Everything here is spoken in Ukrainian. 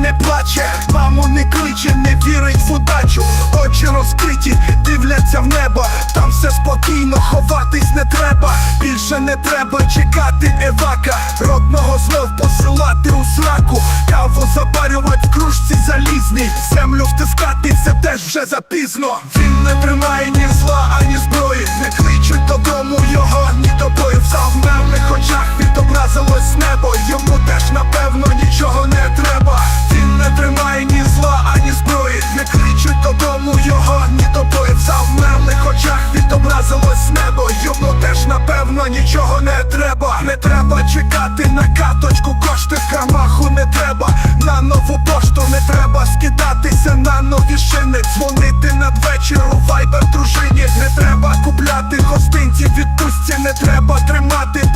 не плаче, маму не кличе, не вірить в удачу. Очі розкриті, дивляться в небо, там все спокійно, ховатись не треба. Більше не треба чекати евака, родного знов посилати у сраку, каву запарювати в кружці залізній, землю втискати це теж вже запізно. Він не тримає ні зла, ані зброї, не кличуть додому його, треба. Не треба чекати на каточку, кошти в крамаху не треба. На нову пошту не треба скидатися на нові шини. Дзвонити надвечір у вайбер дружині. Не треба купляти гостинці відпустці, не треба тримати